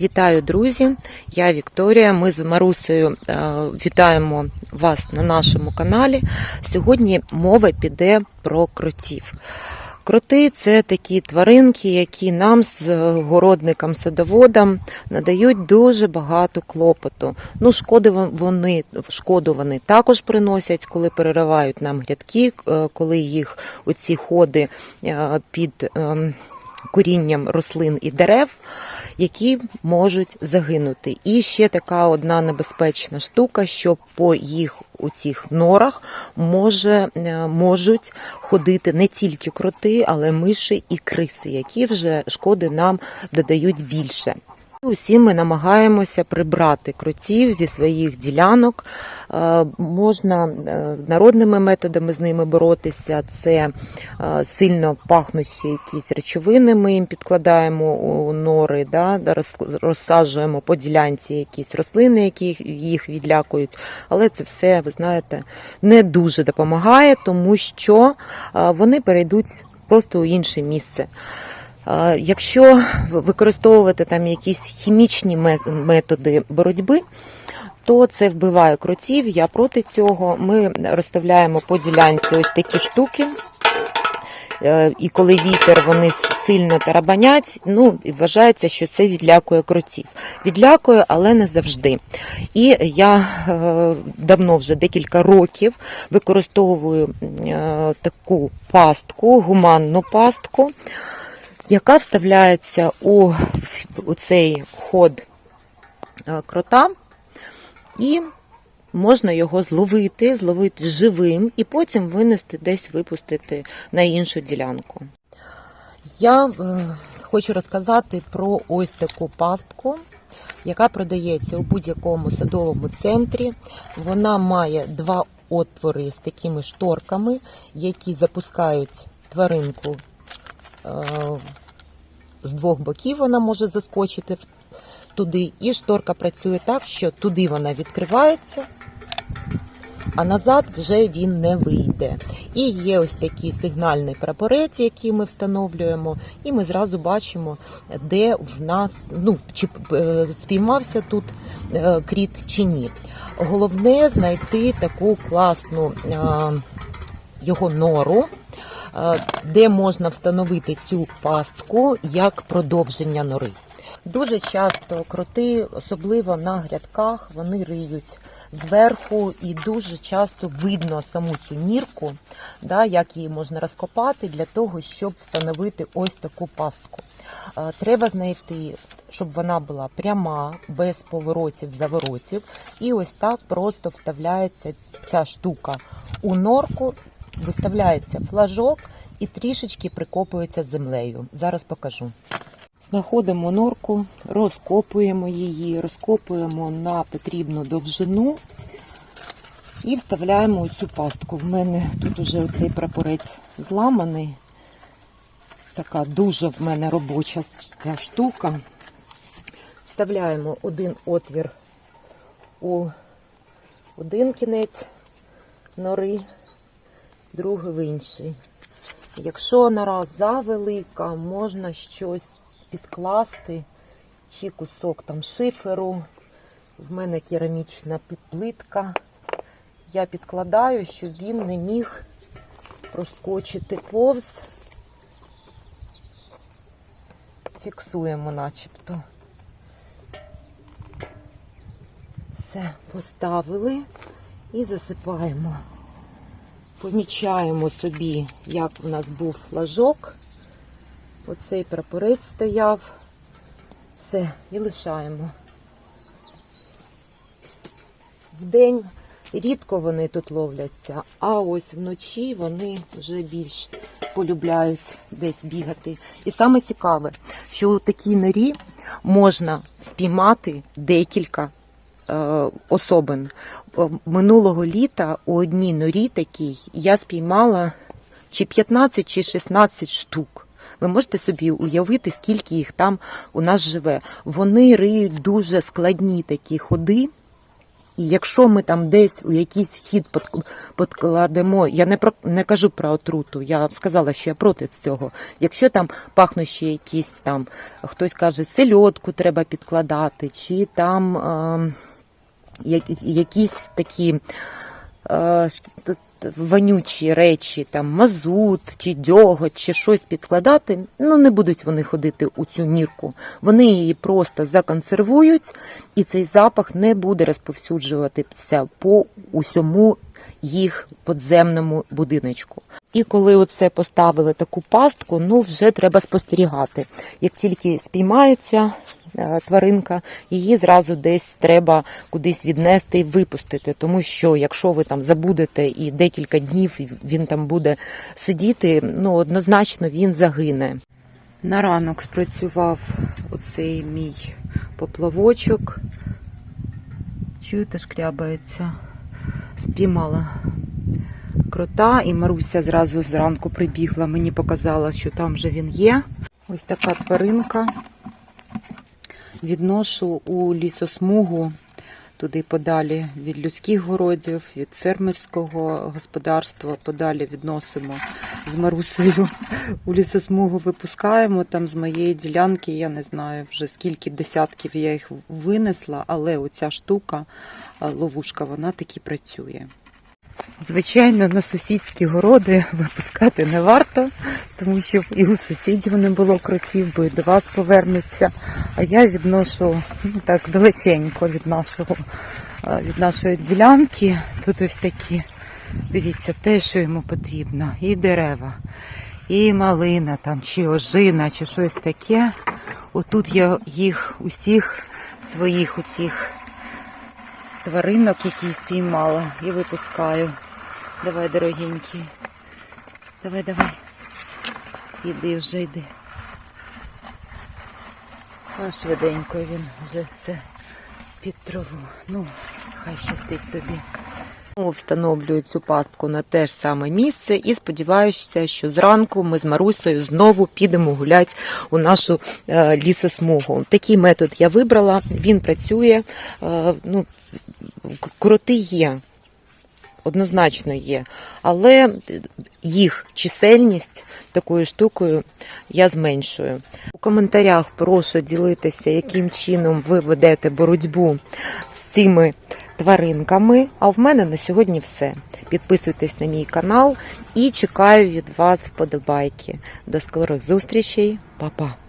Вітаю, друзі! Я Вікторія. Ми з Марусею е, вітаємо вас на нашому каналі. Сьогодні мова піде про кротів. Кроти це такі тваринки, які нам з городникам, садоводам надають дуже багато клопоту. Ну, шкоди вони, шкоду вони також приносять, коли переривають нам грядки, е, коли їх оці ходи е, під ем, корінням рослин і дерев, які можуть загинути. І ще така одна небезпечна штука, що по їх у цих норах може, е, можуть ходити не тільки кроти, але миші і криси, які вже шкоди нам додають більше. Усі ми намагаємося прибрати кротів зі своїх ділянок. Е, Можна е, народними методами з ними боротися. Це е, сильно пахнущі якісь речовини. Ми їм підкладаємо у нори, да, розсаджуємо по ділянці якісь рослини, які їх відлякують. Але це все, ви знаєте, не дуже допомагає, тому що вони перейдуть просто у інше місце. Якщо використовувати там якісь хімічні методи боротьби, то це вбиває кротів. Я проти цього. Ми розставляємо по ділянці ось такі штуки. Е, І коли вітер вони сильно тарабанять, ну і вважається, що це відлякує кротів. Відлякує, але не завжди. І я е, давно вже декілька років використовую е, таку пастку, гуманну пастку яка вставляється у, у цей ход е, крота, і можна його зловити, зловити живим, і потім винести десь випустити на іншу ділянку. Я е, хочу розказати про ось таку пастку, яка продається у будь-якому садовому центрі. Вона має два отвори з такими шторками, які запускають тваринку з двох боків вона може заскочити туди, і шторка працює так, що туди вона відкривається, а назад вже він не вийде. І є ось такий сигнальний прапорець, який ми встановлюємо, і ми зразу бачимо, де в нас ну, чи е, спіймався тут е, кріт чи ні. Головне знайти таку класну е, його нору. Е, де можна встановити цю пастку як продовження нори. Дуже часто кроти, особливо на грядках, вони риють зверху і дуже часто видно саму цю нірку, да, як її можна розкопати для того, щоб встановити ось таку пастку. Е, Треба знайти, щоб вона була пряма, без поворотів, заворотів. І ось так просто вставляється ця штука у норку, виставляється флажок і трішечки прикопується землею. Зараз покажу. Знаходимо норку, розкопуємо її, розкопуємо на потрібну довжину і вставляємо цю пастку. В мене тут уже оцей прапорець зламаний. Така дуже в мене робоча ця штука. Вставляємо один отвір у один кінець нори, другий в інший. Якщо нора завелика, можна щось підкласти, чи кусок там шиферу. В мене керамічна плитка. Я підкладаю, щоб він не міг проскочити повз. Фіксуємо начебто. Все, поставили і засипаємо. Помічаємо собі, як у нас був флажок. Оцей прапорець стояв. Все, і лишаємо. Вдень рідко вони тут ловляться, а ось вночі вони вже більш полюбляють десь бігати. І саме цікаве, що у такій норі можна спіймати декілька особин. Е, Минулого літа у одній норі такій я спіймала чи 15, чи 16 штук. Ви можете собі уявити, скільки їх там у нас живе. Вони риють дуже складні такі ходи. І якщо ми там десь у якийсь хід подкладемо, я не про не кажу про отруту, я сказала, що я проти цього. Якщо там пахнущі якісь там, хтось каже, сельодку треба підкладати, чи там е, якісь такі е, вонючі речі, там мазут, чи дьоготь, чи щось підкладати, ну не будуть вони ходити у цю нірку. Вони її просто законсервують, і цей запах не буде розповсюджуватися по усьому їх подземному будиночку. І коли оце поставили таку пастку, ну вже треба спостерігати. Як тільки спіймається тваринка, її зразу десь треба кудись віднести і випустити. Тому що якщо ви там забудете і декілька днів він там буде сидіти, ну однозначно він загине. На ранок спрацював оцей мій поплавочок. Чуєте, шкрябається. Спіймала крота, і Маруся зразу зранку прибігла, мені показала, що там вже він є. Ось така тваринка. Відношу у лісосмугу туди подалі від людських городів, від фермерського господарства, подалі відносимо з Марусею у лісосмугу випускаємо. Там з моєї ділянки, я не знаю вже скільки десятків я їх винесла, але оця штука, ловушка, вона таки працює. Звичайно, на сусідські городи випускати не варто, тому що і у сусідів не було кротів, бо і до вас повернуться. А я відношу ну, так далеченько від нашого від нашої ділянки. Тут ось такі, дивіться, те, що йому потрібно, і дерева, і малина там, чи ожина, чи щось таке. Отут я їх усіх своїх оцих тваринок, які спіймала, і випускаю. Давай, дорогенький. Давай, давай. Іди вже йди. А швиденько він вже все під траву. Ну, хай щастить тобі. Встановлюю цю пастку на те ж саме місце і сподіваюся, що зранку ми з Марусею знову підемо гуляти у нашу е, лісосмугу. Такий метод я вибрала, він працює. Е, ну, кроти є, однозначно є, але їх чисельність такою штукою я зменшую. У коментарях прошу ділитися, яким чином ви ведете боротьбу з цими тваринками. А в мене на сьогодні все. Підписуйтесь на мій канал і чекаю від вас вподобайки. До скорих зустрічей, Па-па!